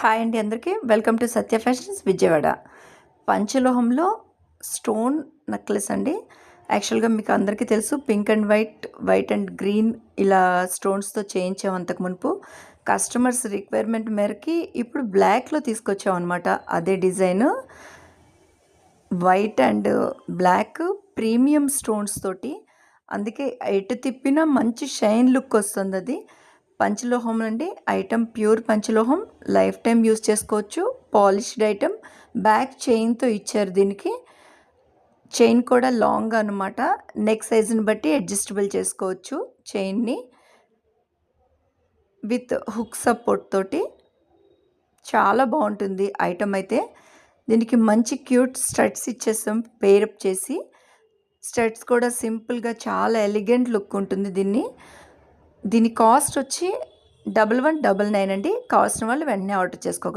Hi అండి అందరికీ. Welcome to Satya fashions Vijayawada. పంచలోహంలో stone necklace అండి. యాక్చువల్గా మీకు అందరికీ తెలుసు pink and white white and green ఇలా స్టోన్స్తో చేయించాం అంతకు మునుపు కస్టమర్స్ రిక్వైర్మెంట్ మేరకి ఇప్పుడు బ్లాక్లో తీసుకొచ్చాం అనమాట అదే design. White and black premium stones తోటి. అందుకే ఎటు తిప్పినా మంచి షైన్ లుక్ వస్తుంది అది. పంచలోహం అండి. ఐటమ్ ప్యూర్ పంచలోహం. లైఫ్ టైం యూస్ చేసుకోవచ్చు. పాలిష్డ్ ఐటమ్ బ్యాక్ చైన్తో ఇచ్చారు దీనికి. చైన్ కూడా లాంగ్ అనమాట నెక్ సైజుని బట్టి అడ్జస్టబుల్ చేసుకోవచ్చు చైన్ని. విత్ హుక్ సపోర్ట్ తోటి. చాలా బాగుంటుంది ఐటమ్ అయితే. దీనికి మంచి క్యూట్ స్టడ్స్ ఇచ్చేసాం. పేరప్ చేసి. స్టడ్స్ కూడా సింపుల్గా చాలా ఎలిగెంట్ లుక్ ఉంటుంది దీన్ని. దీని కాస్ట్ వచ్చి డబల్ వన్ డబల్ నైన్ అండి. కావాల్సిన వాళ్ళు వెంటనే ఆర్డర్ చేసుకోగలరు.